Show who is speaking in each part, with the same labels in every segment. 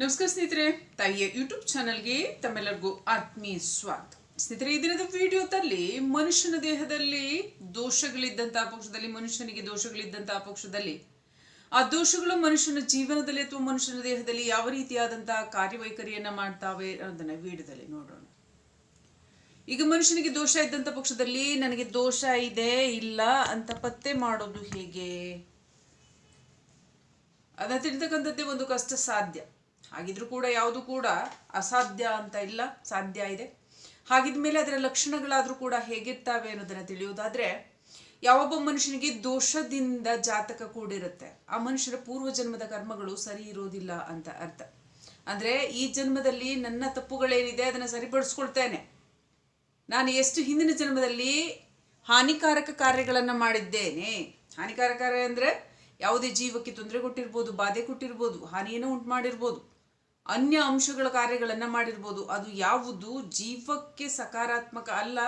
Speaker 1: ನಮಸ್ಕಾರ ಸ್ನೇಹಿತರೆ, ತಾಯಿಯ ಯೂಟ್ಯೂಬ್ ಚಾನಲ್ಗೆ ತಮ್ಮೆಲ್ಲರಿಗೂ ಆತ್ಮೀಯ ಸ್ವಾಗತ. ಸ್ನೇಹಿತರೆ, ಈ ದಿನದ ವಿಡಿಯೋದಲ್ಲಿ ಮನುಷ್ಯನ ದೇಹದಲ್ಲಿ ದೋಷಗಳಿದ್ದಂತಹ ಪಕ್ಷದಲ್ಲಿ, ಮನುಷ್ಯನಿಗೆ ದೋಷಗಳಿದ್ದಂತಹ ಪಕ್ಷದಲ್ಲಿ, ಆ ದೋಷಗಳು ಮನುಷ್ಯನ ಜೀವನದಲ್ಲಿ ಅಥವಾ ಮನುಷ್ಯನ ದೇಹದಲ್ಲಿ ಯಾವ ರೀತಿಯಾದಂತಹ ಕಾರ್ಯವೈಖರಿಯನ್ನ ಮಾಡ್ತಾವೆ ಅನ್ನೋದನ್ನ ವಿಡಿಯೋದಲ್ಲಿ ನೋಡೋಣ. ಈಗ ಮನುಷ್ಯನಿಗೆ ದೋಷ ಇದ್ದಂಥ ಪಕ್ಷದಲ್ಲಿ, ನನಗೆ ದೋಷ ಇದೆ, ಇಲ್ಲ ಅಂತ ಪತ್ತೆ ಮಾಡೋದು ಹೇಗೆ? ಅದ ತಿಳಿತಕ್ಕಂಥದ್ದೇ ಒಂದು ಕಷ್ಟ ಸಾಧ್ಯ. ಹಾಗಿದ್ರೂ ಕೂಡ ಯಾವುದು ಕೂಡ ಅಸಾಧ್ಯ ಅಂತ ಇಲ್ಲ, ಸಾಧ್ಯ ಇದೆ. ಹಾಗಿದ್ಮೇಲೆ ಅದರ ಲಕ್ಷಣಗಳಾದರೂ ಕೂಡ ಹೇಗಿರ್ತಾವೆ ಅನ್ನೋದನ್ನು ತಿಳಿಯೋದಾದರೆ, ಯಾವೊಬ್ಬ ಮನುಷ್ಯನಿಗೆ ದೋಷದಿಂದ ಜಾತಕ ಕೂಡಿರುತ್ತೆ. ಆ ಮನುಷ್ಯರ ಪೂರ್ವ ಜನ್ಮದ ಕರ್ಮಗಳು ಸರಿ ಇರೋದಿಲ್ಲ ಅಂತ ಅರ್ಥ. ಅಂದ್ರೆ ಈ ಜನ್ಮದಲ್ಲಿ ನನ್ನ ತಪ್ಪುಗಳೇನಿದೆ ಅದನ್ನ ಸರಿಪಡಿಸ್ಕೊಳ್ತೇನೆ. ನಾನು ಎಷ್ಟು ಹಿಂದಿನ ಜನ್ಮದಲ್ಲಿ ಹಾನಿಕಾರಕ ಕಾರ್ಯಗಳನ್ನು ಮಾಡಿದ್ದೇನೆ. ಹಾನಿಕಾರಕ ಕಾರ್ಯ ಅಂದರೆ ಯಾವುದೇ ಜೀವಕ್ಕೆ ತೊಂದರೆ ಕೊಟ್ಟಿರ್ಬೋದು, ಬಾಧೆ ಕೊಟ್ಟಿರ್ಬೋದು, ಹಾನಿಯನ್ನು ಉಂಟು ಮಾಡಿರ್ಬೋದು. ಅನ್ಯ ಅಂಶಗಳ ಕಾರ್ಯಗಳನ್ನು ಮಾಡಿರ್ಬೋದು. ಅದು ಯಾವುದು? ಜೀವಕ್ಕೆ ಸಕಾರಾತ್ಮಕ ಅಲ್ಲ,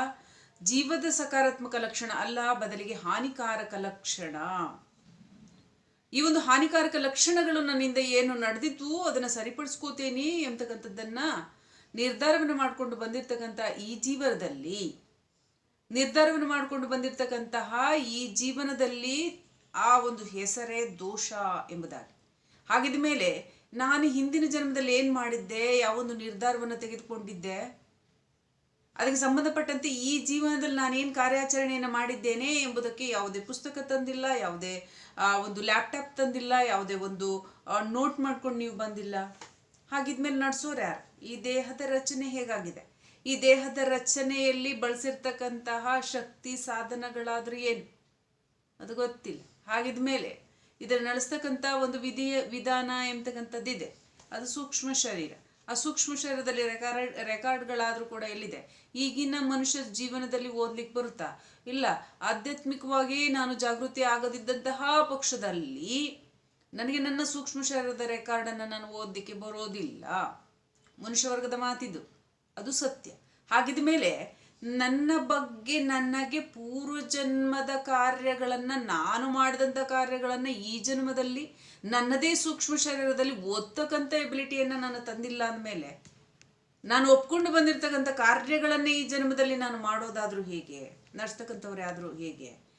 Speaker 1: ಜೀವದ ಸಕಾರಾತ್ಮಕ ಲಕ್ಷಣ ಅಲ್ಲ, ಬದಲಿಗೆ ಹಾನಿಕಾರಕ ಲಕ್ಷಣ. ಈ ಒಂದು ಹಾನಿಕಾರಕ ಲಕ್ಷಣಗಳು ನನ್ನಿಂದ ಏನು ನಡೆದಿತ್ತು ಅದನ್ನು ಸರಿಪಡಿಸ್ಕೋತೇನೆ ಎಂತಕ್ಕಂಥದ್ದನ್ನು ನಿರ್ಧಾರವನ್ನು ಮಾಡಿಕೊಂಡು ಬಂದಿರತಕ್ಕಂಥ ಈ ಜೀವನದಲ್ಲಿ, ನಿರ್ಧಾರವನ್ನು ಮಾಡಿಕೊಂಡು ಬಂದಿರತಕ್ಕಂತಹ ಈ ಜೀವನದಲ್ಲಿ ಆ ಒಂದು ಹೆಸರೇ ದೋಷ ಎಂಬುದಾಗಿ. ಹಾಗಿದ ಮೇಲೆ ನಾನು ಹಿಂದಿನ ಜನ್ಮದಲ್ಲಿ ಏನು ಮಾಡಿದ್ದೆ ಯಾವೊಂದು ನಿರ್ಧಾರವನ್ನು ತೆಗೆದುಕೊಂಡಿದ್ದೆ, ಅದಕ್ಕೆ ಸಂಬಂಧಪಟ್ಟಂತೆ ಈ ಜೀವನದಲ್ಲಿ ನಾನೇನು ಕಾರ್ಯಾಚರಣೆಯನ್ನು ಮಾಡಿದ್ದೇನೆ ಎಂಬುದಕ್ಕೆ ಯಾವುದೇ ಪುಸ್ತಕ ತಂದಿಲ್ಲ, ಯಾವುದೇ ಒಂದು ಲ್ಯಾಪ್ಟಾಪ್ ತಂದಿಲ್ಲ, ಯಾವುದೇ ಒಂದು ನೋಟ್ ಮಾಡ್ಕೊಂಡು ನೀವು ಬಂದಿಲ್ಲ. ಹಾಗಿದ್ಮೇಲೆ ನಡೆಸೋರು ಯಾರು? ಈ ದೇಹದ ರಚನೆ ಹೇಗಾಗಿದೆ? ಈ ದೇಹದ ರಚನೆಯಲ್ಲಿ ಬಳಸಿರ್ತಕ್ಕಂತಹ ಶಕ್ತಿ ಸಾಧನಗಳಾದ್ರೂ ಏನು? ಅದು ಗೊತ್ತಿಲ್ಲ. ಹಾಗಿದ್ಮೇಲೆ ಇದನ್ನು ನಡೆಸ್ತಕ್ಕಂಥ ಒಂದು ವಿಧಿಯ ವಿಧಾನ ಎಂಬತಕ್ಕಂಥದ್ದಿದೆ. ಅದು ಸೂಕ್ಷ್ಮ ಶರೀರ. ಆ ಸೂಕ್ಷ್ಮ ಶರೀರದಲ್ಲಿ ರೆಕಾರ್ಡ್, ರೆಕಾರ್ಡ್ಗಳಾದರೂ ಕೂಡ ಎಲ್ಲಿದೆ? ಈಗಿನ ಮನುಷ್ಯ ಜೀವನದಲ್ಲಿ ಓದ್ಲಿಕ್ಕೆ ಬರುತ್ತಾ? ಇಲ್ಲ. ಆಧ್ಯಾತ್ಮಿಕವಾಗಿ ನಾನು ಜಾಗೃತಿ ಆಗದಿದ್ದಂತಹ ಪಕ್ಷದಲ್ಲಿ ನನಗೆ ನನ್ನ ಸೂಕ್ಷ್ಮ ಶರೀರದ ರೆಕಾರ್ಡನ್ನು ನಾನು ಓದಲಿಕ್ಕೆ ಬರೋದಿಲ್ಲ. ಮನುಷ್ಯ ವರ್ಗದ ಮಾತಿದು. ಅದು ಸತ್ಯ. ಹಾಗಿದ ಮೇಲೆ ನನ್ನ ಬಗ್ಗೆ ನನಗೆ ಪೂರ್ವ ಜನ್ಮದ ಕಾರ್ಯಗಳನ್ನು, ನಾನು ಮಾಡಿದಂಥ ಕಾರ್ಯಗಳನ್ನು ಈ ಜನ್ಮದಲ್ಲಿ, ನನ್ನದೇ ಸೂಕ್ಷ್ಮ ಶರೀರದಲ್ಲಿ ಒತ್ತಕ್ಕಂಥ ಎಬಿಲಿಟಿಯನ್ನು ನಾನು ತಂದಿಲ್ಲ ಅಂದಮೇಲೆ, ನಾನು ಒಪ್ಕೊಂಡು ಬಂದಿರತಕ್ಕಂಥ ಕಾರ್ಯಗಳನ್ನೇ ಈ ಜನ್ಮದಲ್ಲಿ ನಾನು ಮಾಡೋದಾದ್ರೂ ಹೇಗೆ, ನಡೆಸ್ತಕ್ಕಂಥವ್ರು ಆದರೂ ಹೇಗೆ?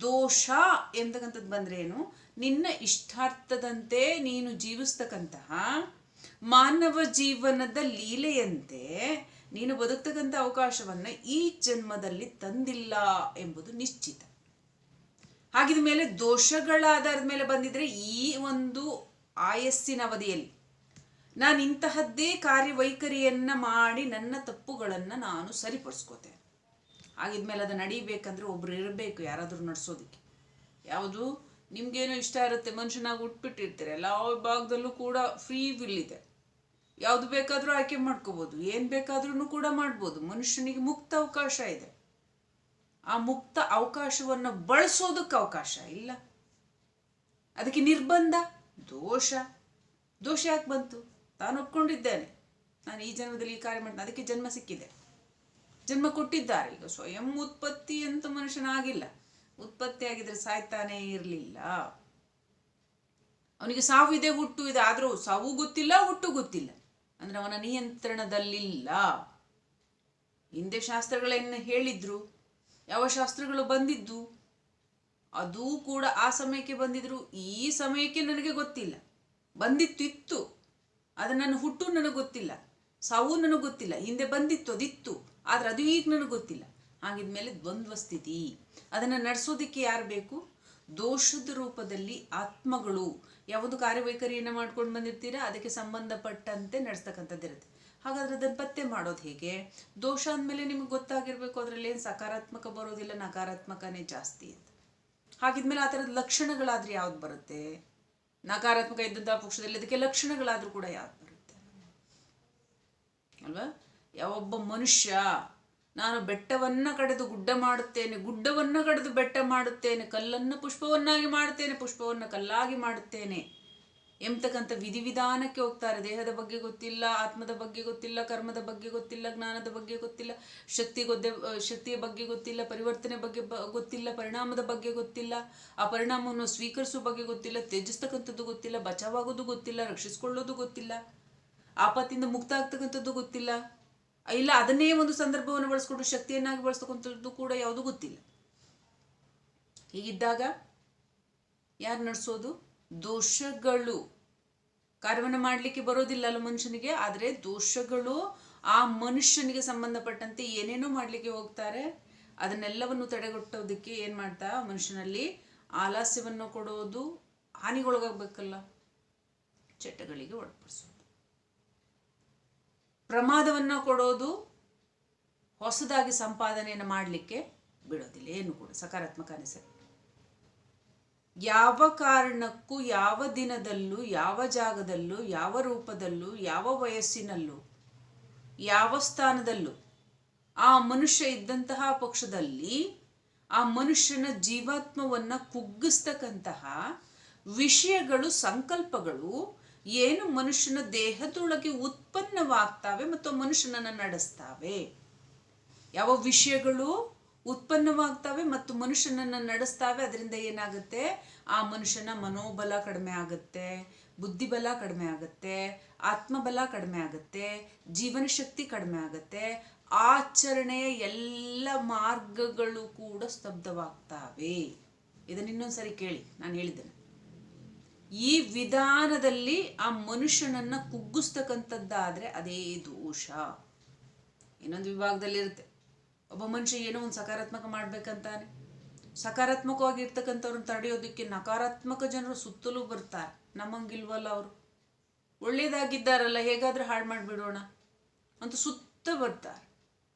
Speaker 1: ದೋಷ ಎಂತಕ್ಕಂಥದ್ದು ಬಂದ್ರೆ ಏನು ನಿನ್ನ ಇಷ್ಟಾರ್ಥದಂತೆ ನೀನು ಜೀವಿಸ್ತಕ್ಕಂತಹ ಮಾನವ ಜೀವನದ ಲೀಲೆಯಂತೆ ನೀನು ಬದುಕ್ತಕ್ಕಂಥ ಅವಕಾಶವನ್ನು ಈ ಜನ್ಮದಲ್ಲಿ ತಂದಿಲ್ಲ ಎಂಬುದು ನಿಶ್ಚಿತ. ಹಾಗಿದ ಮೇಲೆ ದೋಷಗಳ ಆಧಾರದ ಮೇಲೆ ಬಂದಿದ್ರೆ ಈ ಒಂದು ಆಯಸ್ಸಿನ ಅವಧಿಯಲ್ಲಿ ನಾನು ಇಂತಹದ್ದೇ ಕಾರ್ಯವೈಖರಿಯನ್ನ ಮಾಡಿ ನನ್ನ ತಪ್ಪುಗಳನ್ನು ನಾನು ಸರಿಪಡಿಸ್ಕೋತೇನೆ. ಆಗಿದ್ಮೇಲೆ ಅದು ನಡೀಬೇಕಂದ್ರೆ ಒಬ್ರು ಇರಬೇಕು ಯಾರಾದರೂ ನಡೆಸೋದಕ್ಕೆ. ಯಾವುದು? ನಿಮ್ಗೇನು ಇಷ್ಟ ಇರುತ್ತೆ, ಮನುಷ್ಯನಾಗಿ ಉಟ್ಬಿಟ್ಟಿರ್ತೀರ. ಎಲ್ಲ ಭಾಗದಲ್ಲೂ ಕೂಡ ಫ್ರೀ ವಿಲ್ ಇದೆ. ಯಾವುದು ಬೇಕಾದರೂ ಆಯ್ಕೆ ಮಾಡ್ಕೋಬೋದು. ಏನು ಬೇಕಾದ್ರೂ ಕೂಡ ಮಾಡ್ಬೋದು. ಮನುಷ್ಯನಿಗೆ ಮುಕ್ತ ಅವಕಾಶ ಇದೆ. ಆ ಮುಕ್ತ ಅವಕಾಶವನ್ನು ಬಳಸೋದಕ್ಕೆ ಅವಕಾಶ ಇಲ್ಲ. ಅದಕ್ಕೆ ನಿರ್ಬಂಧ, ದೋಷ. ದೋಷ ಯಾಕೆ ಬಂತು? ತಾನು ಒಪ್ಕೊಂಡಿದ್ದೇನೆ. ನಾನು ಈ ಜನ್ಮದಲ್ಲಿ ಈ ಕಾರ್ಯ ಮಾಡ್ತೇನೆ. ಅದಕ್ಕೆ ಜನ್ಮ ಸಿಕ್ಕಿದೆ. ಜನ್ಮ ಕೊಟ್ಟಿದ್ದಾರೆ. ಈಗ ಸ್ವಯಂ ಉತ್ಪತ್ತಿ ಅಂತ ಮನುಷ್ಯನಾಗಿಲ್ಲ. ಉತ್ಪತ್ತಿ ಆಗಿದ್ರೆ ಸಾಯ್ತಾನೇ ಇರಲಿಲ್ಲ. ಅವನಿಗೆ ಸಾವು ಇದೆ, ಹುಟ್ಟು ಇದೆ. ಆದರೂ ಸಾವು ಗೊತ್ತಿಲ್ಲ, ಹುಟ್ಟು ಗೊತ್ತಿಲ್ಲ. ಅಂದ್ರೆ ಅವನ ನಿಯಂತ್ರಣದಲ್ಲಿಲ್ಲ. ಹಿಂದೆ ಶಾಸ್ತ್ರಗಳನ್ನ ಹೇಳಿದ್ರು, ಯಾವ ಶಾಸ್ತ್ರಗಳು ಬಂದಿದ್ದು, ಅದೂ ಕೂಡ ಆ ಸಮಯಕ್ಕೆ ಬಂದಿದ್ರು. ಈ ಸಮಯಕ್ಕೆ ನನಗೆ ಗೊತ್ತಿಲ್ಲ. ಬಂದಿತ್ತು, ಇತ್ತು. ಅದು ನನ್ನ ಹುಟ್ಟು ನನಗೆ ಗೊತ್ತಿಲ್ಲ. ಸಾವು ನನಗೆ ಗೊತ್ತಿಲ್ಲ. ಹಿಂದೆ ಬಂದಿತ್ತು, ಅದಿತ್ತು. ಆದ್ರೆ ಅದು ಈಗ ನನಗೆ ಗೊತ್ತಿಲ್ಲ. ಹಾಗಿದ್ಮೇಲೆ ದ್ವಂದ್ವ ಸ್ಥಿತಿ. ಅದನ್ನು ನಡೆಸೋದಕ್ಕೆ ಯಾರು ಬೇಕು? ದೋಷದ ರೂಪದಲ್ಲಿ ಆತ್ಮಗಳು. ಯಾವುದು ಕಾರ್ಯವೈಖರಿಯನ್ನು ಮಾಡ್ಕೊಂಡು ಬಂದಿರ್ತೀರಾ? ಅದಕ್ಕೆ ಸಂಬಂಧಪಟ್ಟಂತೆ ನಡೆಸ್ತಕ್ಕಂಥದ್ದಿರುತ್ತೆ ಹಾಗಾದ್ರೆ ಅದನ್ನು ಪತ್ತೆ ಮಾಡೋದು ಹೇಗೆ? ದೋಷ ಅಂದಮೇಲೆ ನಿಮ್ಗೆ ಗೊತ್ತಾಗಿರ್ಬೇಕು, ಅದರಲ್ಲಿ ಏನು ಸಕಾರಾತ್ಮಕ ಬರೋದಿಲ್ಲ, ನಕಾರಾತ್ಮಕನೇ ಜಾಸ್ತಿ ಅಂತ. ಹಾಗಿದ್ಮೇಲೆ ಆ ಥರದ ಲಕ್ಷಣಗಳಾದ್ರೆ ಯಾವ್ದು ಬರುತ್ತೆ? ನಕಾರಾತ್ಮಕ ಇದ್ದಂತಹ ಪಕ್ಷದಲ್ಲಿ ಅದಕ್ಕೆ ಲಕ್ಷಣಗಳಾದ್ರೂ ಕೂಡ ಯಾವ್ದು ಬರುತ್ತೆ? ಅಲ್ವಾ? ಯಾವೊಬ್ಬ ಮನುಷ್ಯ ನಾನು ಬೆಟ್ಟವನ್ನ ಕಡೆದು ಗುಡ್ಡ ಮಾಡುತ್ತೇನೆ, ಗುಡ್ಡವನ್ನ ಕಡೆದು ಬೆಟ್ಟ ಮಾಡುತ್ತೇನೆ, ಕಲ್ಲನ್ನು ಪುಷ್ಪವನ್ನಾಗಿ ಮಾಡುತ್ತೇನೆ, ಪುಷ್ಪವನ್ನು ಕಲ್ಲಾಗಿ ಮಾಡುತ್ತೇನೆ. ಎಂಬತಕ್ಕಂಥ ವಿಧಿವಿಧಾನಕ್ಕೆ ಹೋಗ್ತಾರೆ? ದೇಹದ ಬಗ್ಗೆ ಗೊತ್ತಿಲ್ಲ, ಆತ್ಮದ ಬಗ್ಗೆ ಗೊತ್ತಿಲ್ಲ, ಕರ್ಮದ ಬಗ್ಗೆ ಗೊತ್ತಿಲ್ಲ, ಜ್ಞಾನದ ಬಗ್ಗೆ ಗೊತ್ತಿಲ್ಲ, ಶಕ್ತಿ ಗೊದ್ದೆ ಶಕ್ತಿಯ ಬಗ್ಗೆ ಗೊತ್ತಿಲ್ಲ, ಪರಿವರ್ತನೆ ಬಗ್ಗೆ ಗೊತ್ತಿಲ್ಲ, ಪರಿಣಾಮದ ಬಗ್ಗೆ ಗೊತ್ತಿಲ್ಲ, ಆ ಪರಿಣಾಮವನ್ನು ಸ್ವೀಕರಿಸುವ ಬಗ್ಗೆ ಗೊತ್ತಿಲ್ಲ, ತ್ಯಜಿಸ್ತಕ್ಕಂಥದ್ದು ಗೊತ್ತಿಲ್ಲ, ಬಚಾವಾಗೋದು ಗೊತ್ತಿಲ್ಲ, ರಕ್ಷಿಸ್ಕೊಳ್ಳೋದು ಗೊತ್ತಿಲ್ಲ, ಆಪತ್ತಿಂದ ಮುಕ್ತ ಆಗ್ತಕ್ಕಂಥದ್ದು ಗೊತ್ತಿಲ್ಲ. ಇಲ್ಲ, ಅದನ್ನೇ ಒಂದು ಸಂದರ್ಭವನ್ನು ಬಳಸ್ಕೊಂಡು ಶಕ್ತಿಯನ್ನಾಗಿ ಬಳಸ್ತಕ್ಕಂಥದ್ದು ಕೂಡ ಯಾವುದು ಗೊತ್ತಿಲ್ಲ. ಹೀಗಿದ್ದಾಗ ಯಾರು ನಡೆಸೋದು? ದೋಷಗಳು. ಕಾರ್ಯವನ್ನು ಮಾಡಲಿಕ್ಕೆ ಬರೋದಿಲ್ಲ ಅಲ್ಲ ಮನುಷ್ಯನಿಗೆ, ಆದರೆ ದೋಷಗಳು ಆ ಮನುಷ್ಯನಿಗೆ ಸಂಬಂಧಪಟ್ಟಂತೆ ಏನೇನೋ ಮಾಡಲಿಕ್ಕೆ ಹೋಗ್ತಾರೆ. ಅದನ್ನೆಲ್ಲವನ್ನು ತಡೆಗಟ್ಟೋದಕ್ಕೆ ಏನು ಮಾಡ್ತಾ? ಮನುಷ್ಯನಲ್ಲಿ ಆಲಾಸ್ಯವನ್ನು ಕೊಡೋದು, ಹಾನಿಗೊಳಗಾಗಬೇಕಲ್ಲ. ಚಟಗಳಿಗೆ ಒಳಪಡಿಸೋದು. ಪ್ರಮಾದವನ್ನು ಕೊಡೋದು ಹೊಸದಾಗಿ ಸಂಪಾದನೆಯನ್ನು ಮಾಡಲಿಕ್ಕೆ ಬಿಡೋದಿಲ್ಲ, ಏನು ಕೂಡ ಸಕಾರಾತ್ಮಕ ಅನಿಸೆ ಯಾವ ಕಾರಣಕ್ಕೂ, ಯಾವ ದಿನದಲ್ಲೂ, ಯಾವ ಜಾಗದಲ್ಲೂ, ಯಾವ ರೂಪದಲ್ಲೂ, ಯಾವ ವಯಸ್ಸಿನಲ್ಲೂ, ಯಾವ ಸ್ಥಾನದಲ್ಲೂ ಆ ಮನುಷ್ಯ ಇದ್ದಂತಹ ಪಕ್ಷದಲ್ಲಿ ಆ ಮನುಷ್ಯನ ಜೀವಾತ್ಮವನ್ನ ಕುಗ್ಗಿಸ್ತಕ್ಕಂತಹ ವಿಷಯಗಳು, ಸಂಕಲ್ಪಗಳು ಏನು ಮನುಷ್ಯನ ದೇಹದೊಳಗೆ ಉತ್ಪನ್ನವಾಗ್ತಾವೆ ಮತ್ತು ಮನುಷ್ಯನನ್ನ ನಡೆಸ್ತಾವೆ? ಯಾವ ವಿಷಯಗಳು ಉತ್ಪನ್ನವಾಗ್ತಾವೆ ಮತ್ತು ಮನುಷ್ಯನನ್ನ ನಡೆಸ್ತಾವೆ? ಅದರಿಂದ ಏನಾಗುತ್ತೆ? ಆ ಮನುಷ್ಯನ ಮನೋಬಲ ಕಡಿಮೆ ಆಗುತ್ತೆ, ಬುದ್ಧಿಬಲ ಕಡಿಮೆ ಆಗುತ್ತೆ, ಆತ್ಮಬಲ ಕಡಿಮೆ ಆಗುತ್ತೆ ಜೀವನ ಶಕ್ತಿ ಕಡಿಮೆ ಆಗುತ್ತೆ. ಆಚರಣೆಯ ಎಲ್ಲ ಮಾರ್ಗಗಳು ಕೂಡ ಸ್ತಬ್ಧವಾಗ್ತಾವೆ. ಇದನ್ನ ಇನ್ನೊಂದ್ಸರಿ ಕೇಳಿ, ನಾನು ಹೇಳಿದ್ದೇನೆ. ಈ ವಿಧಾನದಲ್ಲಿ ಆ ಮನುಷ್ಯನನ್ನ ಕುಗ್ಗಿಸ್ತಕ್ಕಂಥದ್ದಾದ್ರೆ ಅದೇ ದೋಷ. ಇನ್ನೊಂದು ವಿಭಾಗದಲ್ಲಿ ಇರುತ್ತೆ. ಒಬ್ಬ ಮನುಷ್ಯ ಏನೋ ಒಂದು ಸಕಾರಾತ್ಮಕ ಮಾಡ್ಬೇಕಂತಾನೆ. ಸಕಾರಾತ್ಮಕವಾಗಿ ಇರ್ತಕ್ಕಂಥವ್ರನ್ನ ತಡೆಯೋದಕ್ಕೆ ನಕಾರಾತ್ಮಕ ಜನರು ಸುತ್ತಲೂ ಬರ್ತಾರೆ. ನಮ್ಮಂಗಿಲ್ವಲ್ಲ ಅವರು. ಒಳ್ಳೇದಾಗಿದ್ದಾರಲ್ಲ, ಹೇಗಾದ್ರೂ ಹಾಳು ಮಾಡಿಬಿಡೋಣ ಅಂತ ಸುತ್ತ ಬರ್ತಾರೆ.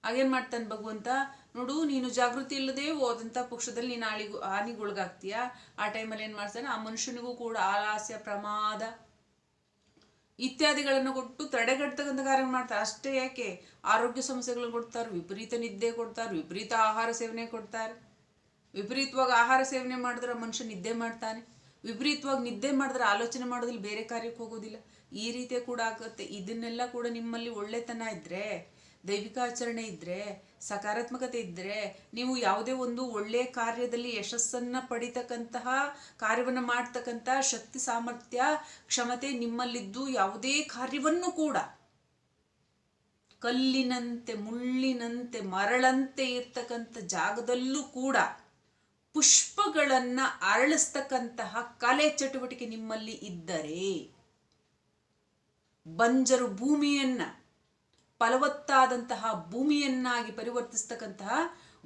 Speaker 1: ಆಗೇನು ಮಾಡ್ತಾನೆ ಭಗವಂತ ನೋಡು, ನೀನು ಜಾಗೃತಿ ಇಲ್ಲದೆ ಹೋದಂಥ ಪಕ್ಷದಲ್ಲಿ ನೀನು ಹಾಳಿಗು ಹಾನಿಗೊಳಗಾಗ್ತೀಯ. ಆ ಟೈಮಲ್ಲಿ ಏನು ಮಾಡ್ತಾನೆ? ಆ ಮನುಷ್ಯನಿಗೂ ಕೂಡ ಆಲಾಸ್ಯ, ಪ್ರಮಾದ ಇತ್ಯಾದಿಗಳನ್ನು ಕೊಟ್ಟು ತಡೆಗಟ್ಟತಕ್ಕಂಥ ಕಾರ್ಯ ಮಾಡ್ತಾರೆ. ಅಷ್ಟೇ ಯಾಕೆ? ಆರೋಗ್ಯ ಸಮಸ್ಯೆಗಳನ್ನು ಕೊಡ್ತಾರೆ, ವಿಪರೀತ ನಿದ್ದೆ ಕೊಡ್ತಾರೆ, ವಿಪರೀತ ಆಹಾರ ಸೇವನೆ ಕೊಡ್ತಾರೆ. ವಿಪರೀತವಾಗಿ ಆಹಾರ ಸೇವನೆ ಮಾಡಿದ್ರೆ ಮನುಷ್ಯ ನಿದ್ದೆ ಮಾಡ್ತಾನೆ. ವಿಪರೀತವಾಗಿ ನಿದ್ದೆ ಮಾಡಿದ್ರೆ ಆಲೋಚನೆ ಮಾಡೋದಿಲ್ಲ ಬೇರೆ ಕಾರ್ಯಕ್ಕೆ ಹೋಗೋದಿಲ್ಲ. ಈ ರೀತಿ ಕೂಡ ಆಗುತ್ತೆ. ಇದನ್ನೆಲ್ಲ ಕೂಡ ನಿಮ್ಮಲ್ಲಿ ಒಳ್ಳೆತನ ಇದ್ರೆ ದೈವಿಕ ಆಚರಣೆ ಇದ್ದರೆ ಸಕಾರಾತ್ಮಕತೆ ಇದ್ದರೆ ನೀವು ಯಾವುದೇ ಒಂದು ಒಳ್ಳೆಯ ಕಾರ್ಯದಲ್ಲಿ ಯಶಸ್ಸನ್ನು ಪಡಿತಕ್ಕಂತಹ, ಕಾರ್ಯವನ್ನು ಮಾಡ್ತಕ್ಕಂಥ ಶಕ್ತಿ, ಸಾಮರ್ಥ್ಯ, ಕ್ಷಮತೆ ನಿಮ್ಮಲ್ಲಿದ್ದು ಯಾವುದೇ ಕಾರ್ಯವನ್ನು ಕೂಡ ಕಲ್ಲಿನಂತೆ, ಮುಳ್ಳಿನಂತೆ, ಮರಳಂತೆ ಇರ್ತಕ್ಕಂಥ ಜಾಗದಲ್ಲೂ ಕೂಡ ಪುಷ್ಪಗಳನ್ನು ಅರಳಿಸ್ತಕ್ಕಂತಹ ಕಲೆ ಚಟುವಟಿಕೆ ನಿಮ್ಮಲ್ಲಿ ಇದ್ದರೆ, ಬಂಜರು ಭೂಮಿಯನ್ನ ಫಲವತ್ತಾದಂತಹ ಭೂಮಿಯನ್ನಾಗಿ ಪರಿವರ್ತಿಸ್ತಕ್ಕಂತಹ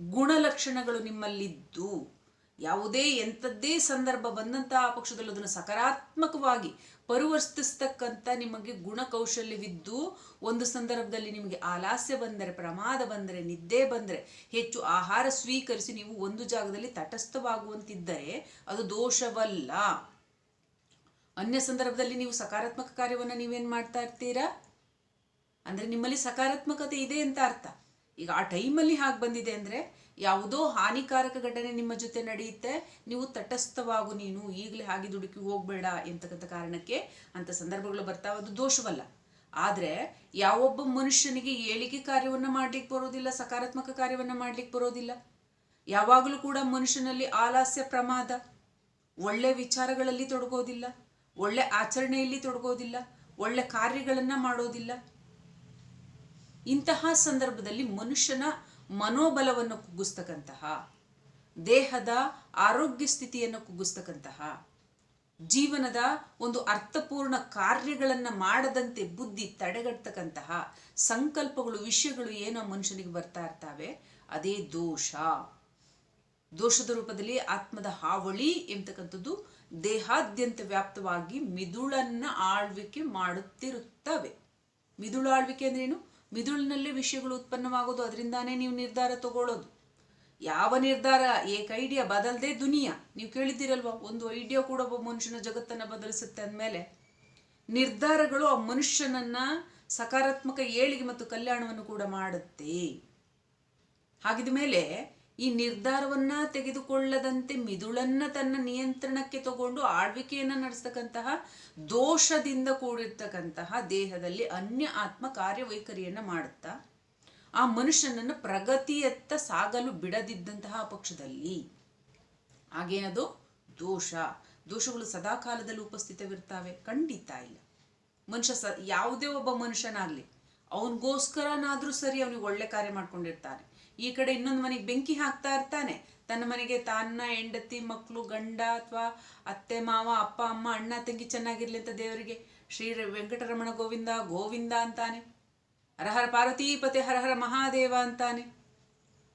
Speaker 1: ಗುಣಲಕ್ಷಣಗಳು ನಿಮ್ಮಲ್ಲಿದ್ದು. ಯಾವುದೇ ಎಂಥದ್ದೇ ಸಂದರ್ಭ ಬಂದಂತಹ ಪಕ್ಷದಲ್ಲಿ ಅದನ್ನು ಸಕಾರಾತ್ಮಕವಾಗಿ ಪರಿವರ್ತಿಸ್ತಕ್ಕಂಥ ನಿಮಗೆ ಗುಣ ಕೌಶಲ್ಯವಿದ್ದು ಒಂದು ಸಂದರ್ಭದಲ್ಲಿ ನಿಮಗೆ ಆಲಾಸ್ಯ ಬಂದರೆ, ಪ್ರಮಾದ ಬಂದರೆ, ನಿದ್ದೆ ಬಂದರೆ, ಹೆಚ್ಚು ಆಹಾರ ಸ್ವೀಕರಿಸಿ ನೀವು ಒಂದು ಜಾಗದಲ್ಲಿ ತಟಸ್ಥವಾಗುವಂತಿದ್ದರೆ ಅದು ದೋಷವಲ್ಲ. ಅನ್ಯ ಸಂದರ್ಭದಲ್ಲಿ ನೀವು ಸಕಾರಾತ್ಮಕ ಕಾರ್ಯವನ್ನು ನೀವೇನು ಮಾಡ್ತಾ ಇರ್ತೀರಾ? ಅಂದರೆ ನಿಮ್ಮಲ್ಲಿ ಸಕಾರಾತ್ಮಕತೆ ಇದೆ ಅಂತ ಅರ್ಥ. ಈಗ ಆ ಟೈಮಲ್ಲಿ ಹಾಗೆ ಬಂದಿದೆ ಅಂದರೆ ಯಾವುದೋ ಹಾನಿಕಾರಕ ಘಟನೆ ನಿಮ್ಮ ಜೊತೆ ನಡೆಯುತ್ತೆ, ನೀವು ತಟಸ್ಥವಾಗು ನೀನು, ಈಗಲೇ ಹಾಗೆ ದುಡುಕಿ ಹೋಗ್ಬೇಡ ಎಂತಕ್ಕಂಥ ಕಾರಣಕ್ಕೆ ಅಂತ ಸಂದರ್ಭಗಳು ಬರ್ತಾವೆ ಅದು ದೋಷವಲ್ಲ. ಆದರೆ ಯಾವೊಬ್ಬ ಮನುಷ್ಯನಿಗೆ ಏಳಿಗೆ ಕಾರ್ಯವನ್ನು ಮಾಡ್ಲಿಕ್ಕೆ ಬರೋದಿಲ್ಲ, ಸಕಾರಾತ್ಮಕ ಕಾರ್ಯವನ್ನು ಮಾಡ್ಲಿಕ್ಕೆ ಬರೋದಿಲ್ಲ. ಯಾವಾಗಲೂ ಕೂಡ ಮನುಷ್ಯನಲ್ಲಿ ಆಲಾಸ್ಯ ಪ್ರಮಾದ. ಒಳ್ಳೆ ವಿಚಾರಗಳಲ್ಲಿ ತೊಡಗೋದಿಲ್ಲ, ಒಳ್ಳೆ ಆಚರಣೆಯಲ್ಲಿ ತೊಡಗೋದಿಲ್ಲ, ಒಳ್ಳೆ ಕಾರ್ಯಗಳನ್ನು ಮಾಡೋದಿಲ್ಲ. ಇಂತಹ ಸಂದರ್ಭದಲ್ಲಿ ಮನುಷ್ಯನ ಮನೋಬಲವನ್ನು ಕುಗ್ಗಿಸ್ತಕ್ಕಂತಹ, ದೇಹದ ಆರೋಗ್ಯ ಸ್ಥಿತಿಯನ್ನು ಕುಗ್ಗಿಸ್ತಕ್ಕಂತಹ, ಜೀವನದ ಒಂದು ಅರ್ಥಪೂರ್ಣ ಕಾರ್ಯಗಳನ್ನು ಮಾಡದಂತೆ ಬುದ್ಧಿ ತಡೆಗಟ್ಟತಕ್ಕಂತಹ ಸಂಕಲ್ಪಗಳು, ವಿಷಯಗಳು ಏನೋ ಮನುಷ್ಯನಿಗೆ ಬರ್ತಾ ಇರ್ತಾವೆ? ಅದೇ ದೋಷ. ದೋಷದ ರೂಪದಲ್ಲಿ ಆತ್ಮದ ಹಾವಳಿ ಎಂಬತಕ್ಕಂಥದ್ದು ದೇಹಾದ್ಯಂತ ವ್ಯಾಪ್ತವಾಗಿ ಮಿದುಳನ್ನ ಆಳ್ವಿಕೆ ಮಾಡುತ್ತಿರುತ್ತವೆ. ಮಿದುಳಾಳ್ವಿಕೆ ಅಂದ್ರೇನು ಮಿದುಳಿನಲ್ಲೇ ವಿಷಯಗಳು ಉತ್ಪನ್ನವಾಗೋದು, ಅದರಿಂದಾನೇ ನೀವು ನಿರ್ಧಾರ ತಗೊಳ್ಳೋದು. ಯಾವ ನಿರ್ಧಾರ? ಏಕ ಐಡಿಯಾ ಬದಲದೆ ದುನಿಯಾ. ನೀವು ಕೇಳಿದ್ದೀರಲ್ವಾ, ಒಂದು ಐಡಿಯಾ ಕೂಡ ಒಬ್ಬ ಮನುಷ್ಯನ ಜಗತ್ತನ್ನ ಬದಲಿಸುತ್ತೆ ಅಂದಮೇಲೆ. ನಿರ್ಧಾರಗಳು ಆ ಮನುಷ್ಯನನ್ನ ಸಕಾರಾತ್ಮಕ ಏಳಿಗೆ ಮತ್ತು ಕಲ್ಯಾಣವನ್ನು ಕೂಡ ಮಾಡುತ್ತೆ. ಹಾಗಿದ ಮೇಲೆ ಈ ನಿರ್ಧಾರವನ್ನ ತೆಗೆದುಕೊಳ್ಳದಂತೆ ಮಿದುಳನ್ನ ತನ್ನ ನಿಯಂತ್ರಣಕ್ಕೆ ತಗೊಂಡು ಆಳ್ವಿಕೆಯನ್ನ ನಡೆಸ್ತಕ್ಕಂತಹ ದೋಷದಿಂದ ಕೂಡಿರ್ತಕ್ಕಂತಹ ದೇಹದಲ್ಲಿ ಅನ್ಯ ಆತ್ಮ ಕಾರ್ಯವೈಖರಿಯನ್ನ ಮಾಡುತ್ತಾ, ಆ ಮನುಷ್ಯನನ್ನ ಪ್ರಗತಿಯತ್ತ ಸಾಗಲು ಬಿಡದಿದ್ದಂತಹ ಪಕ್ಷದಲ್ಲಿ. ಹಾಗೇನದು? ದೋಷ. ದೋಷಗಳು ಸದಾ ಕಾಲದಲ್ಲಿ ಉಪಸ್ಥಿತವಿರ್ತಾವೆ. ಖಂಡಿತ ಇಲ್ಲ. ಮನುಷ್ಯ ಸ, ಯಾವುದೇ ಒಬ್ಬ ಮನುಷ್ಯನಾಗ್ಲಿ, ಅವನಿಗೋಸ್ಕರನಾದರೂ ಸರಿ ಅವನಿಗೆ ಒಳ್ಳೆ ಕಾರ್ಯ ಮಾಡ್ಕೊಂಡಿರ್ತಾನೆ. ಈ ಕಡೆ ಇನ್ನೊಂದು ಮನೆಗೆ ಬೆಂಕಿ ಹಾಕ್ತಾ ಇರ್ತಾನೆ. ತನ್ನ ಮನೆಗೆ ತನ್ನ ಹೆಂಡತಿ ಮಕ್ಕಳು ಗಂಡ ಅಥವಾ ಅತ್ತೆ, ಮಾವ, ಅಪ್ಪ, ಅಮ್ಮ, ಅಣ್ಣ, ತಂಗಿ ಚೆನ್ನಾಗಿರ್ಲಿ ಅಂತ ದೇವರಿಗೆ ಶ್ರೀ ವೆಂಕಟರಮಣ ಗೋವಿಂದ ಗೋವಿಂದ ಅಂತಾನೆ. ಹರಹರ ಪಾರ್ವತೀಪತಿ ಹರಹರ ಮಹಾದೇವ ಅಂತಾನೆ.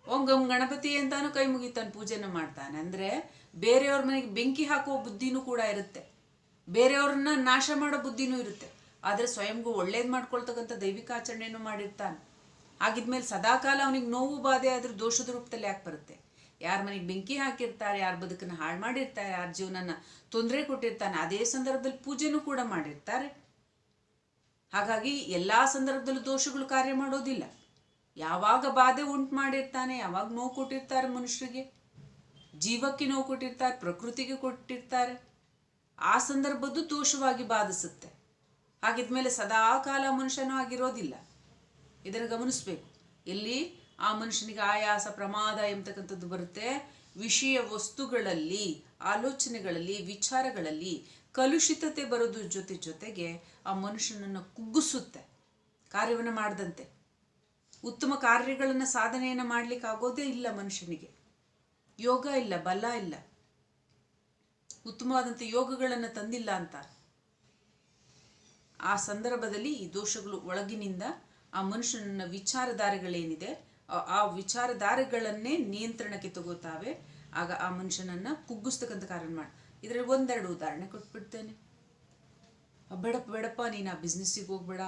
Speaker 1: ಓಂ ಗಂ ಗಣಪತಿ ಅಂತಾನು ಕೈ ಮುಗಿತಾನೆ ಪೂಜೆನ ಮಾಡ್ತಾನೆ. ಅಂದ್ರೆ ಬೇರೆಯವ್ರ ಮನೆಗೆ ಬೆಂಕಿ ಹಾಕುವ ಬುದ್ಧಿನೂ ಕೂಡ ಇರುತ್ತೆ. ಬೇರೆಯವ್ರನ್ನ ನಾಶ ಮಾಡೋ ಬುದ್ಧಿನೂ ಇರುತ್ತೆ. ಆದರೆ ಸ್ವಯಂಗೂ ಒಳ್ಳೇದು ಮಾಡ್ಕೊಳ್ತಕ್ಕಂಥ ದೈವಿಕ ಆಚರಣೆಯನ್ನು ಮಾಡಿರ್ತಾನೆ. ಆಗಿದ್ಮೇಲೆ ಸದಾಕಾಲ ಅವನಿಗೆ ನೋವು ಬಾಧೆ ಆದ್ರೂ ದೋಷದ ರೂಪದಲ್ಲಿ ಯಾಕೆ ಬರುತ್ತೆ? ಯಾರ ಮನೆಗೆ ಬೆಂಕಿ ಹಾಕಿರ್ತಾರೆ, ಯಾರ ಬದುಕನ್ನು ಹಾಳು ಮಾಡಿರ್ತಾರೆ, ಯಾರ ಜೀವನನ ತೊಂದರೆ ಕೊಟ್ಟಿರ್ತಾನೆ, ಅದೇ ಸಂದರ್ಭದಲ್ಲಿ ಪೂಜೆನೂ ಕೂಡ ಮಾಡಿರ್ತಾರೆ. ಹಾಗಾಗಿ ಎಲ್ಲ ಸಂದರ್ಭದಲ್ಲೂ ದೋಷಗಳು ಕಾರ್ಯ ಮಾಡೋದಿಲ್ಲ. ಯಾವಾಗ ಬಾಧೆ ಉಂಟು ಮಾಡಿರ್ತಾನೆ, ಯಾವಾಗ ನೋವು ಕೊಟ್ಟಿರ್ತಾರೆ ಮನುಷ್ಯರಿಗೆ. ಜೀವಕ್ಕೆ ನೋವು ಕೊಟ್ಟಿರ್ತಾರೆ, ಪ್ರಕೃತಿಗೆ ಕೊಟ್ಟಿರ್ತಾರೆ. ಆ ಸಂದರ್ಭದ್ದು ದೋಷವಾಗಿ ಬಾಧಿಸುತ್ತೆ. ಹಾಗಿದ್ಮೇಲೆ ಸದಾ ಕಾಲ ಮನುಷ್ಯನೂ ಆಗಿರೋದಿಲ್ಲ ಇದನ್ನು ಗಮನಿಸ್ಬೇಕು. ಎಲ್ಲಿ ಆ ಮನುಷ್ಯನಿಗೆ ಆಯಾಸ, ಪ್ರಮಾದ ಎಂಬತಕ್ಕಂಥದ್ದು ಬರುತ್ತೆ. ವಿಷಯ ವಸ್ತುಗಳಲ್ಲಿ, ಆಲೋಚನೆಗಳಲ್ಲಿ, ವಿಚಾರಗಳಲ್ಲಿ ಕಲುಷಿತತೆ ಬರೋದು ಜೊತೆ ಜೊತೆಗೆ ಆ ಮನುಷ್ಯನನ್ನು ಕುಗ್ಗಿಸುತ್ತೆ, ಕಾರ್ಯವನ್ನು ಮಾಡದಂತೆ. ಉತ್ತಮ ಕಾರ್ಯಗಳನ್ನು ಸಾಧನೆಯನ್ನು ಮಾಡ್ಲಿಕ್ಕೆ ಆಗೋದೇ ಇಲ್ಲ ಮನುಷ್ಯನಿಗೆ. ಯೋಗ ಇಲ್ಲ, ಬಲ ಇಲ್ಲ. ಉತ್ತಮವಾದಂಥ ಯೋಗಗಳನ್ನು ತಂದಿಲ್ಲ ಅಂತ. ಆ ಸಂದರ್ಭದಲ್ಲಿ ಈ ದೋಷಗಳು ಒಳಗಿನಿಂದ ಆ ಮನುಷ್ಯನ ವಿಚಾರಧಾರೆಗಳೇನಿದೆ, ಆ- ವಿಚಾರಧಾರೆಗಳನ್ನೇ ನಿಯಂತ್ರಣಕ್ಕೆ ತಗೋತಾವೆ. ಆಗ ಆ ಮನುಷ್ಯನನ್ನ ಕುಗ್ಗಿಸ್ತಕ್ಕಂಥ ಕಾರಣ ಮಾಡಿ. ಇದರಲ್ಲಿ ಒಂದೆರಡು ಉದಾಹರಣೆ ಕೊಟ್ಬಿಡ್ತೇನೆ. ಬೇಡಪ್ಪ ಬೇಡಪ್ಪ, ನೀನು ಆ ಬಿಸ್ನೆಸ್ಸಿಗೆ ಹೋಗ್ಬೇಡ.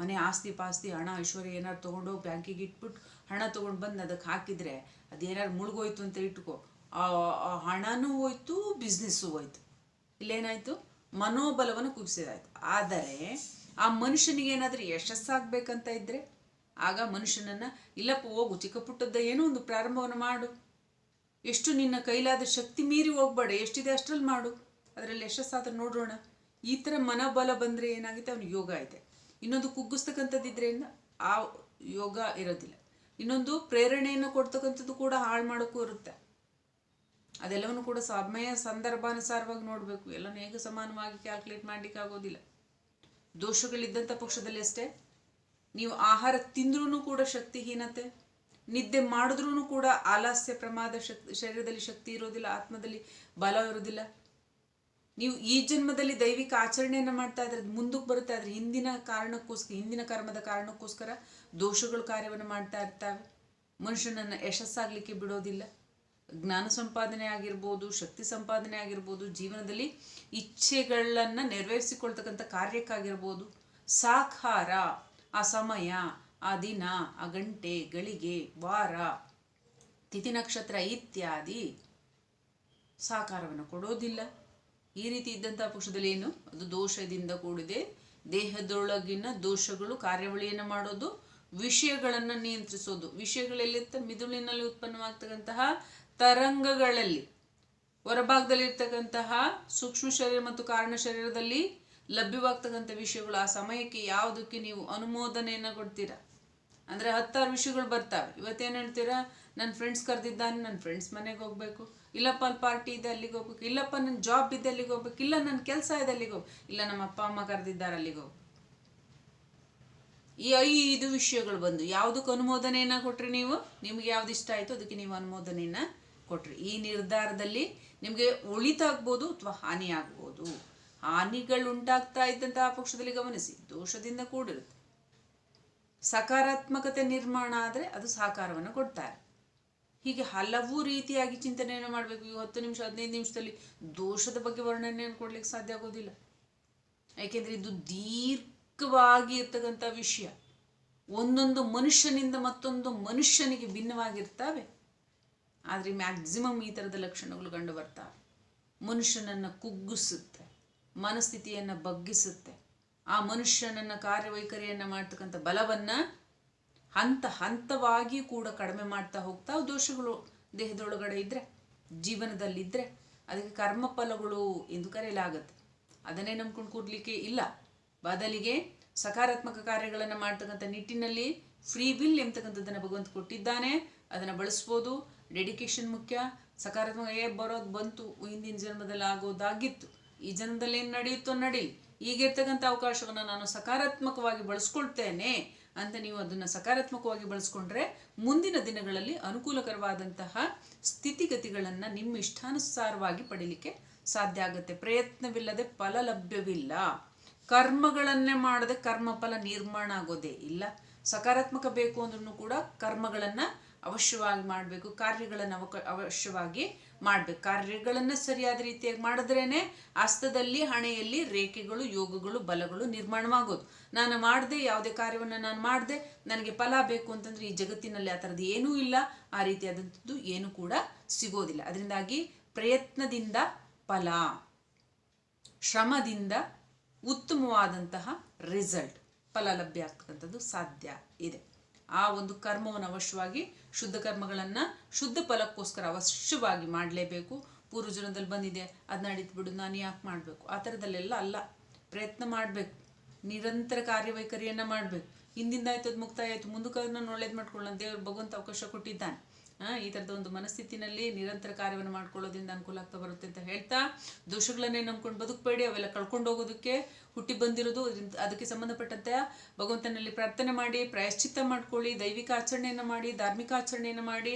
Speaker 1: ಮನೆ ಆಸ್ತಿ ಪಾಸ್ತಿ, ಹಣ, ಐಶ್ವರ್ಯ ಏನಾರು ತೊಗೊಂಡು ಬ್ಯಾಂಕಿಗೆ ಇಟ್ಬಿಟ್ಟು ಹಣ ತೊಗೊಂಡು ಬಂದು ಅದಕ್ಕೆ ಹಾಕಿದರೆ ಅದೇನಾದ್ರು ಮುಳುಗೋಯ್ತು ಅಂತ ಇಟ್ಕೋ. ಆ ಹಣನೂ ಹೋಯ್ತು ಬಿಸ್ನೆಸ್ಸು ಹೋಯ್ತು. ಇಲ್ಲೇನಾಯಿತು? ಮನೋಬಲವನ್ನು ಕುಗ್ಸಿದಾಯ್ತು ಆದರೆ ಆ ಮನುಷ್ಯನಿಗೆ ಏನಾದರೂ ಯಶಸ್ಸಾಗಬೇಕಂತ ಇದ್ದರೆ ಆಗ ಮನುಷ್ಯನನ್ನ, ಇಲ್ಲಪ್ಪ, ಹೋಗು, ಚಿಕ್ಕ ಪುಟ್ಟದ್ದ ಏನೋ ಒಂದು ಪ್ರಾರಂಭವನ್ನು ಮಾಡು. ಎಷ್ಟು ನಿನ್ನ ಕೈಲಾದ ಶಕ್ತಿ ಮೀರಿ ಹೋಗ್ಬೇಡ, ಎಷ್ಟಿದೆ ಅಷ್ಟರಲ್ಲಿ ಮಾಡು. ಅದರಲ್ಲಿ ಯಶಸ್ಸಾದ್ರೆ ನೋಡೋಣ. ಈ ಥರ ಮನೋಬಲ ಬಂದರೆ ಏನಾಗುತ್ತೆ? ಅವನು ಯೋಗ ಐತೆ. ಇನ್ನೊಂದು ಕುಗ್ಗಿಸ್ತಕ್ಕಂಥದ್ದಿದ್ರಿಂದ ಆ ಯೋಗ ಇರೋದಿಲ್ಲ. ಇನ್ನೊಂದು ಪ್ರೇರಣೆಯನ್ನು ಕೊಡ್ತಕ್ಕಂಥದ್ದು ಕೂಡ ಹಾಳು ಮಾಡೋಕ್ಕೂ ಇರುತ್ತೆ. ಅದೆಲ್ಲವನ್ನು ಕೂಡ ಸಮಯ ಸಂದರ್ಭಾನುಸಾರವಾಗಿ ನೋಡಬೇಕು. ಎಲ್ಲನೂ ಹೇಗೆ ಸಮಾನವಾಗಿ ಕ್ಯಾಲ್ಕುಲೇಟ್ ಮಾಡಲಿಕ್ಕೆ ಆಗೋದಿಲ್ಲ ದೋಷಗಳಿದ್ದಂಥ ಪಕ್ಷದಲ್ಲಿ ಅಷ್ಟೇ. ನೀವು ಆಹಾರ ತಿಂದ್ರೂ ಕೂಡ ಶಕ್ತಿಹೀನತೆ. ನಿದ್ದೆ ಮಾಡಿದ್ರೂ ಕೂಡ ಆಲಸ್ಯ ಪ್ರಮಾದ ಶಕ್ತಿ ಶರೀರದಲ್ಲಿ ಶಕ್ತಿ ಇರೋದಿಲ್ಲ, ಆತ್ಮದಲ್ಲಿ ಬಲ ಇರೋದಿಲ್ಲ. ನೀವು ಈ ಜನ್ಮದಲ್ಲಿ ದೈವಿಕ ಆಚರಣೆಯನ್ನು ಮಾಡ್ತಾ ಇದ್ರೆ ಮುಂದಕ್ಕೆ ಬರುತ್ತೆ, ಆದರೆ ಹಿಂದಿನ ಕಾರಣಕ್ಕೋಸ್ಕರ, ಹಿಂದಿನ ಕರ್ಮದ ಕಾರಣಕ್ಕೋಸ್ಕರ ದೋಷಗಳು ಕಾರ್ಯವನ್ನು ಮಾಡ್ತಾ ಇರ್ತಾವೆ. ಮನುಷ್ಯನನ್ನು ಯಶಸ್ಸಾಗಲಿಕ್ಕೆ ಬಿಡೋದಿಲ್ಲ. ಜ್ಞಾನ ಸಂಪಾದನೆ ಆಗಿರ್ಬೋದು, ಶಕ್ತಿ ಸಂಪಾದನೆ ಆಗಿರ್ಬೋದು, ಜೀವನದಲ್ಲಿ ಇಚ್ಛೆಗಳನ್ನು ನೆರವೇರಿಸಿಕೊಳ್ತಕ್ಕಂಥ ಕಾರ್ಯಕ್ಕಾಗಿರ್ಬೋದು. ಸಾಕಾರ ಆ ಸಮಯ ಆ ದಿನ ಆ ಗಂಟೆ ಗಳಿಗೆ, ವಾರ, ತಿಥಿ ನಕ್ಷತ್ರ ಇತ್ಯಾದಿ ಸಾಕಾರವನ್ನು ಕೊಡೋದಿಲ್ಲ. ಈ ರೀತಿ ಇದ್ದಂಥ ಪಕ್ಷದಲ್ಲಿ ಏನು? ಅದು ದೋಷದಿಂದ ಕೂಡಿದೆ. ದೇಹದೊಳಗಿನ ದೋಷಗಳು ಕಾರ್ಯವಳಿಯನ್ನು ಮಾಡೋದು ವಿಷಯಗಳನ್ನು ನಿಯಂತ್ರಿಸೋದು. ವಿಷಯಗಳೆಲ್ಲಿರ್ತ ಮಿದುಳಿನಲ್ಲಿ ಉತ್ಪನ್ನವಾಗ್ತಕ್ಕಂತಹ ತರಂಗಗಳಲ್ಲಿ, ಹೊರಭಾಗದಲ್ಲಿರ್ತಕ್ಕಂತಹ ಸೂಕ್ಷ್ಮ ಶರೀರ ಮತ್ತು ಕಾರಣ ಶರೀರದಲ್ಲಿ ಲಭ್ಯವಾಗ್ತಕ್ಕಂಥ ವಿಷಯಗಳು, ಆ ಸಮಯಕ್ಕೆ ಯಾವುದಕ್ಕೆ ನೀವು ಅನುಮೋದನೆಯನ್ನು ಕೊಡ್ತೀರಾ? ಅಂದರೆ ಹತ್ತಾರು ವಿಷಯಗಳು ಬರ್ತಾವೆ. ಇವತ್ತೇನು ಹೇಳ್ತೀರಾ? ನನ್ನ ಫ್ರೆಂಡ್ಸ್ ಕರೆದಿದ್ದಾನೆ ನನ್ನ ಫ್ರೆಂಡ್ಸ್ ಮನೆಗೆ ಹೋಗ್ಬೇಕು. ಇಲ್ಲಪ್ಪ, ಅಲ್ಲಿ ಪಾರ್ಟಿ ಇದೆ, ಅಲ್ಲಿಗೆ ಹೋಗ್ಬೇಕು. ಇಲ್ಲಪ್ಪ ನನ್ನ ಜಾಬ್ ಇದೆ, ಅಲ್ಲಿಗೆ ಹೋಗ್ಬೇಕು. ಇಲ್ಲ ನನ್ನ ಕೆಲಸ ಇದೆ, ಅಲ್ಲಿಗೆ ಹೋಗ್ಬೇಕು. ಇಲ್ಲ, ನಮ್ಮ ಅಪ್ಪ, ಅಮ್ಮ ಕರೆದಿದ್ದಾರೆ, ಅಲ್ಲಿಗೆ ಹೋಗ್ಬೇಕು. ಈ ಐದು ವಿಷಯಗಳು ಬಂದು ಯಾವುದಕ್ಕೆ ಅನುಮೋದನೆಯನ್ನು ಕೊಟ್ರಿ ನೀವು? ನಿಮ್ಗೆ ಯಾವ್ದು ಇಷ್ಟ ಆಯಿತು ಅದಕ್ಕೆ ನೀವು ಅನುಮೋದನೆಯನ್ನು ಕೊಟ್ರಿ. ಈ ನಿರ್ಧಾರದಲ್ಲಿ ನಿಮಗೆ ಒಳಿತಾಗ್ಬೋದು ಅಥವಾ ಹಾನಿ ಆಗ್ಬೋದು ಹಾನಿಗಳು ಉಂಟಾಗ್ತಾ ಇದ್ದಂತಹ ಪಕ್ಷದಲ್ಲಿ ಗಮನಿಸಿ, ದೋಷದಿಂದ ಕೂಡಿರುತ್ತೆ. ಸಕಾರಾತ್ಮಕತೆ ನಿರ್ಮಾಣ ಆದರೆ ಅದು ಸಹಕಾರವನ್ನು ಕೊಡ್ತಾರೆ. ಹೀಗೆ ಹಲವು ರೀತಿಯಾಗಿ ಚಿಂತನೆಯನ್ನು ಮಾಡಬೇಕು. ಈಗ ಹತ್ತು ನಿಮಿಷ, ಹದಿನೈದು ನಿಮಿಷದಲ್ಲಿ ದೋಷದ ಬಗ್ಗೆ ವರ್ಣನೆಯನ್ನು ಕೊಡ್ಲಿಕ್ಕೆ ಸಾಧ್ಯ ಆಗೋದಿಲ್ಲ. ಯಾಕೆಂದರೆ ಇದು ದೀರ್ಘವಾಗಿ ಇರ್ತಕ್ಕಂಥ ವಿಷಯ. ಒಂದೊಂದು ಮನುಷ್ಯನಿಂದ ಮತ್ತೊಂದು ಮನುಷ್ಯನಿಗೆ ಭಿನ್ನವಾಗಿರ್ತವೆ. ಆದರೆ ಮ್ಯಾಕ್ಸಿಮಮ್ ಈ ಥರದ ಲಕ್ಷಣಗಳು ಕಂಡು ಬರ್ತವೆ ಮನುಷ್ಯನನ್ನು ಕುಗ್ಗಿಸುತ್ತೆ, ಮನಸ್ಥಿತಿಯನ್ನು ಬಗ್ಗಿಸುತ್ತೆ. ಆ ಮನುಷ್ಯನನ್ನು ಕಾರ್ಯವೈಖರಿಯನ್ನು ಮಾಡ್ತಕ್ಕಂಥ ಬಲವನ್ನು ಹಂತ ಹಂತವಾಗಿ ಕೂಡ ಕಡಿಮೆ ಮಾಡ್ತಾ ಹೋಗ್ತಾ ದೋಷಗಳು ದೇಹದೊಳಗಡೆ ಇದ್ದರೆ ಜೀವನದಲ್ಲಿದ್ದರೆ ಅದಕ್ಕೆ ಕರ್ಮಫಲಗಳು ಎಂದು ಕರೆಯಲಾಗುತ್ತೆ. ಅದನ್ನೇ ನಂಬ್ಕೊಂಡು ಕೂಡ್ಲಿಕ್ಕೆ ಇಲ್ಲ. ಬದಲಿಗೆ ಸಕಾರಾತ್ಮಕ ಕಾರ್ಯಗಳನ್ನು ಮಾಡ್ತಕ್ಕಂಥ ನಿಟ್ಟಿನಲ್ಲಿ ಫ್ರೀ ವಿಲ್ ಎಂಬತಕ್ಕಂಥದ್ದನ್ನು ಭಗವಂತ ಕೊಟ್ಟಿದ್ದಾನೆ. ಅದನ್ನು ಬಳಸ್ಬೋದು. ಡೆಡಿಕೇಶನ್ ಮುಖ್ಯ. ಸಕಾರಾತ್ಮಕ, ಏ, ಬರೋದು ಬಂತು. ಹಿಂದಿನ ಜನ್ಮದಲ್ಲಿ ಆಗೋದಾಗಿತ್ತು. ಈ ಜನ್ಮದಲ್ಲಿ ಏನು ನಡೆಯುತ್ತೋ ನಡೀಲಿ ಈಗಿರ್ತಕ್ಕಂಥ ಅವಕಾಶವನ್ನು ನಾನು ಸಕಾರಾತ್ಮಕವಾಗಿ ಬಳಸ್ಕೊಳ್ತೇನೆ ಅಂತ ನೀವು ಅದನ್ನು ಸಕಾರಾತ್ಮಕವಾಗಿ ಬಳಸ್ಕೊಂಡ್ರೆ ಮುಂದಿನ ದಿನಗಳಲ್ಲಿ ಅನುಕೂಲಕರವಾದಂತಹ ಸ್ಥಿತಿಗತಿಗಳನ್ನು ನಿಮ್ಮ ಇಷ್ಟಾನುಸಾರವಾಗಿ ಪಡೀಲಿಕ್ಕೆ ಸಾಧ್ಯ ಆಗುತ್ತೆ. ಪ್ರಯತ್ನವಿಲ್ಲದೆ ಫಲ ಲಭ್ಯವಿಲ್ಲ ಕರ್ಮಗಳನ್ನೇ ಮಾಡದೆ ಕರ್ಮಫಲ ನಿರ್ಮಾಣ ಆಗೋದೇ ಇಲ್ಲ. ಸಕಾರಾತ್ಮಕ ಬೇಕು ಅಂದ್ರೂ ಕೂಡ ಕರ್ಮಗಳನ್ನು ಅವಶ್ಯವಾಗಿ ಮಾಡಬೇಕು, ಕಾರ್ಯಗಳನ್ನು ಅವಕ, ಅವಶ್ಯವಾಗಿ ಮಾಡಬೇಕು. ಕಾರ್ಯಗಳನ್ನು ಸರಿಯಾದ ರೀತಿಯಾಗಿ ಮಾಡಿದ್ರೇನೆ ಹಸ್ತದಲ್ಲಿ, ಹಣೆಯಲ್ಲಿ ರೇಖೆಗಳು, ಯೋಗಗಳು, ಬಲಗಳು ನಿರ್ಮಾಣವಾಗೋದು. ನಾನು ಮಾಡಿದೆ, ಯಾವುದೇ ಕಾರ್ಯವನ್ನು ನಾನು ಮಾಡಿದೆ, ನನಗೆ ಫಲ ಬೇಕು ಅಂತಂದ್ರೆ ಈ ಜಗತ್ತಿನಲ್ಲಿ ಆ ಥರದ್ದು ಏನೂ ಇಲ್ಲ. ಆ ರೀತಿಯಾದಂಥದ್ದು ಏನೂ ಕೂಡ ಸಿಗೋದಿಲ್ಲ. ಅದರಿಂದಾಗಿ ಪ್ರಯತ್ನದಿಂದ ಫಲ, ಶ್ರಮದಿಂದ ಉತ್ತಮವಾದಂತಹ ರಿಸಲ್ಟ್ ಫಲ ಲಭ್ಯ ಆಗ್ತಕ್ಕಂಥದ್ದು ಸಾಧ್ಯ ಇದೆ. ಆ ಒಂದು ಕರ್ಮವನ್ನು ಅವಶ್ಯವಾಗಿ, ಶುದ್ಧ ಕರ್ಮಗಳನ್ನು ಶುದ್ಧ ಫಲಕ್ಕೋಸ್ಕರ ಅವಶ್ಯವಾಗಿ ಮಾಡಲೇಬೇಕು. ಪೂರ್ವಜನದಲ್ಲಿ ಬಂದಿದೆ ಅದನ್ನ ಬಿಡು, ನಾನು ಯಾಕೆ ಮಾಡಬೇಕು? ಆ ಥರದಲ್ಲೆಲ್ಲ ಅಲ್ಲ. ಪ್ರಯತ್ನ ಮಾಡಬೇಕು. ನಿರಂತರ ಕಾರ್ಯವೈಖರಿಯನ್ನು ಮಾಡಬೇಕು. ಹಿಂದಿಂದ ಆಯ್ತು ಅದು ಮುಕ್ತಾಯ ಆಯಿತು ಮುಂದಕ್ಕೆ ಅದನ್ನು ಒಳ್ಳೇದು ಮಾಡ್ಕೊಳ್ಳೋಣ ದೇವರು ಭಗವಂತ ಅವಕಾಶ ಕೊಟ್ಟಿದ್ದಾನೆ. ಈ ಥರದ ಒಂದು ಮನಸ್ಥಿತಿನಲ್ಲಿ ನಿರಂತರ ಕಾರ್ಯವನ್ನು ಮಾಡ್ಕೊಳ್ಳೋದ್ರಿಂದ ಅನುಕೂಲ ಆಗ್ತಾ ಬರುತ್ತೆ ಅಂತ ಹೇಳ್ತಾ, ದೋಷಗಳನ್ನೇ ನಂಬ್ಕೊಂಡು ಬದುಕಬೇಡಿ, ಅವೆಲ್ಲ ಕಳ್ಕೊಂಡು ಹೋಗೋದಕ್ಕೆ ಹುಟ್ಟಿ ಬಂದಿರೋದು ಅದಕ್ಕೆ ಸಂಬಂಧಪಟ್ಟಂತೆ ಭಗವಂತನಲ್ಲಿ ಪ್ರಾರ್ಥನೆ ಮಾಡಿ, ಪ್ರಾಯಶ್ಚಿತ್ತ ಮಾಡ್ಕೊಳ್ಳಿ, ದೈವಿಕ ಆಚರಣೆಯನ್ನು ಮಾಡಿ, ಧಾರ್ಮಿಕ ಆಚರಣೆಯನ್ನು ಮಾಡಿ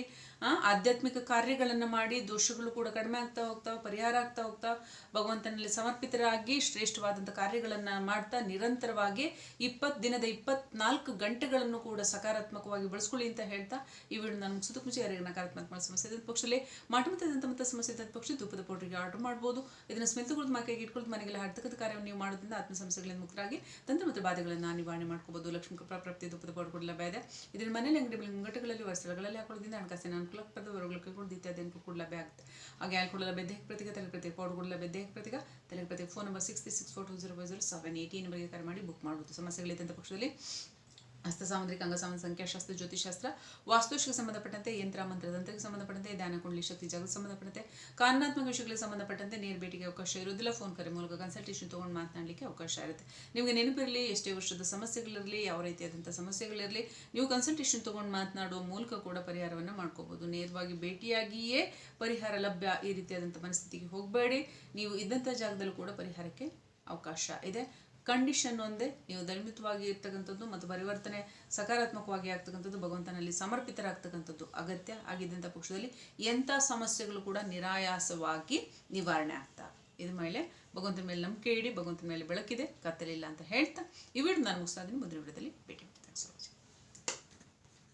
Speaker 1: ಆಧ್ಯಾತ್ಮಿಕ ಕಾರ್ಯಗಳನ್ನು ಮಾಡಿ ದೋಷಗಳು ಕೂಡ ಕಡಿಮೆ ಆಗ್ತಾ ಹೋಗ್ತಾವೆ ಪರಿಹಾರ ಆಗ್ತಾ ಹೋಗ್ತಾವೆ ಭಗವಂತನಲ್ಲಿ ಸಮರ್ಪಿತರಾಗಿ ಶ್ರೇಷ್ಠವಾದಂಥ ಕಾರ್ಯಗಳನ್ನು ಮಾಡ್ತಾ ನಿರಂತರವಾಗಿ ಇಪ್ಪತ್ತು ದಿನದ ಇಪ್ಪತ್ನಾಲ್ಕು ಗಂಟೆಗಳನ್ನು ಕೂಡ ಸಕಾರಾತ್ಮಕವಾಗಿ ಬಳಸ್ಕೊಳ್ಳಿ ಅಂತ ಹೇಳ್ತಾ ಈ ವಿಡಿಯೋ ನಾನು ಮುಗಿಸೋದಕ್ಕೆ ಮುಂಚೆ ಯಾರಿಗೆ ನಕಾರಾತ್ಮಕ ಸಮಸ್ಯೆ ಇದ್ದ ಪಕ್ಷದಲ್ಲಿ ಮಾಟಮತದಂಥ ಮತ್ತು ಸಮಸ್ಯೆ ಇದ್ದ ಪಕ್ಷ ಧೂಪದ ಪೌಡ್ರಿಗೆ ಆರ್ಡರ್ ಮಾಡ್ಬೋದು. ಇದನ್ನು ಸ್ಮೆಲ್ತುಗಳದ್ದು ಮಕ್ಕಳಿಗೆ ಇಟ್ಕೊಳ್ತು ಮನೆಗೆಲ್ಲ ಹರ್ತಕ್ಕಂಥ ಕಾರ್ಯವನ್ನು ನೀವು ಮಾಡೋದ್ರಿಂದ ಆತ್ಮ ಸಮಸ್ಯೆಗಳಿಂದ ಮುಕ್ತರಾಗಿ ತಂತ್ರ ಮತ್ತು ಬಾಧೆಗಳನ್ನು ನಿವಾರಣೆ ಮಾಡ್ಕೋಬಹುದು ಲಕ್ಷ್ಮೀ ಕೃಪಾ, ಪ್ರಾಪ್ತಿ, ಧೂಪದ ಪೌಡ್ರ್ ಕೂಡ ಲಭ್ಯ ಇದೆ. ಇದನ್ನು ಮನೆಯಲ್ಲಿ ಅಂಗಡಿ ಮುಂಗಟ್ಟುಗಳಲ್ಲಿ ವಸ್ತುಗಳಲ್ಲಿ ಹಾಕೊಳ್ಳೋದ್ರಿಂದ ಹಣಕಾಸಿನ ಅನುಕೂಲಪ್ರದ ಪದ ಕೂಡ ಇತ್ಯಾದಿ ಅದೇನು ಕೂಡ ಲಭ್ಯ ಆಗುತ್ತೆ ಹಾಗೆ ಆಲ್ಕೋಡ್ ಬೇ ದೇಹ ಪ್ರತಿಕ ತಲೆ ಪ್ರತಿಕ ಪೌಡ್ ಕೂಡ ಲಭ್ಯ ದೇಹ ಪ್ರತಿಕ ತಲೆ ಪ್ರತಿ phone number six three six four two zero five zero seven eighty ನಂಬರ್ಗೆ ಕರೆ ಮಾಡಿ ಬುಕ್ ಮಾಡ್ಬೋದು ಸಮಸ್ಯೆಗಳಿದ್ದಂಥ ಪಕ್ಷದಲ್ಲಿ ಹಸ್ತ ಸಾಮುದ್ರಿಕ ಅಂಗಸಾಮನ ಸಂಖ್ಯಾಶಾಸ್ತ್ರ ಜ್ಯೋತಿಷಾಸ್ತ್ರ ವಾಸ್ತುಶಿಗೆ ಸಂಬಂಧಪಟ್ಟಂತೆ ಯಂತ್ರ, ಮಂತ್ರ, ತಂತ್ರಕ್ಕೆ ಸಂಬಂಧಪಟ್ಟಂತೆ ಧ್ಯಾನ, ಕುಂಡಲಿ, ಶಕ್ತಿ ಜಾಗಕ್ಕೆ ಸಂಬಂಧಪಟ್ಟಂತೆ ಕಾನೂನಾತ್ಮಕ ವಿಷಯಗಳಿಗೆ ಸಂಬಂಧಪಟ್ಟಂತೆ ನೇರ ಭೇಟಿಗೆ ಅವಕಾಶ ಇರೋದಿಲ್ಲ ಫೋನ್ ಕರೆ ಮೂಲಕ ಕನ್ಸಲ್ಟೇಷನ್ ತೊಗೊಂಡು ಮಾತನಾಡಲಿಕ್ಕೆ ಅವಕಾಶ ಇರುತ್ತೆ. ನಿಮಗೆ ನೆನಪಿರಲಿ, ಎಷ್ಟೇ ವರ್ಷದ ಸಮಸ್ಯೆಗಳಿರಲಿ, ಯಾವ ರೀತಿಯಾದಂಥ ಸಮಸ್ಯೆಗಳಿರಲಿ, ನೀವು ಕನ್ಸಲ್ಟೇಷನ್ ತೊಗೊಂಡು ಮಾತನಾಡುವ ಮೂಲಕ ಕೂಡ ಪರಿಹಾರವನ್ನು ಮಾಡ್ಕೋಬಹುದು ನೇರವಾಗಿ ಭೇಟಿಯಾಗಿಯೇ ಪರಿಹಾರ ಲಭ್ಯ ಈ ರೀತಿಯಾದಂಥ ಮನಸ್ಥಿತಿಗೆ ಹೋಗಬೇಡಿ. ನೀವು ಇದ್ದಂಥ ಜಾಗದಲ್ಲೂ ಕೂಡ ಪರಿಹಾರಕ್ಕೆ ಅವಕಾಶ ಇದೆ. ಕಂಡೀಷನ್ ಒಂದೇ. ನೀವು ದೈಮಿತವಾಗಿ ಇರ್ತಕ್ಕಂಥದ್ದು ಮತ್ತು ಪರಿವರ್ತನೆ ಸಕಾರಾತ್ಮಕವಾಗಿ ಆಗ್ತಕ್ಕಂಥದ್ದು, ಭಗವಂತನಲ್ಲಿ ಸಮರ್ಪಿತರಾಗ್ತಕ್ಕಂಥದ್ದು ಅಗತ್ಯ ಆಗಿದ್ದಂಥ ಪಕ್ಷದಲ್ಲಿ ಎಂಥ ಸಮಸ್ಯೆಗಳು ಕೂಡ ನಿರಾಯಾಸವಾಗಿ ನಿವಾರಣೆ ಆಗ್ತವೆ ಇದ್ರ ಮೇಲೆ ಭಗವಂತನ ಮೇಲೆ ನಂಬಿಕೆ ಇಡಿ, ಭಗವಂತನ ಮೇಲೆ ಬೆಳಕಿದೆ, ಕತ್ತಲಿಲ್ಲ ಅಂತ ಹೇಳ್ತಾ. ಈ ವಿಡಿಯೋ ನಾನು ಮುಗಿಸ್ತಾ ಇದ್ದೀನಿ. ಮುಂದಿನ ವಿಡಿಯೋದಲ್ಲಿ ಭೇಟಿ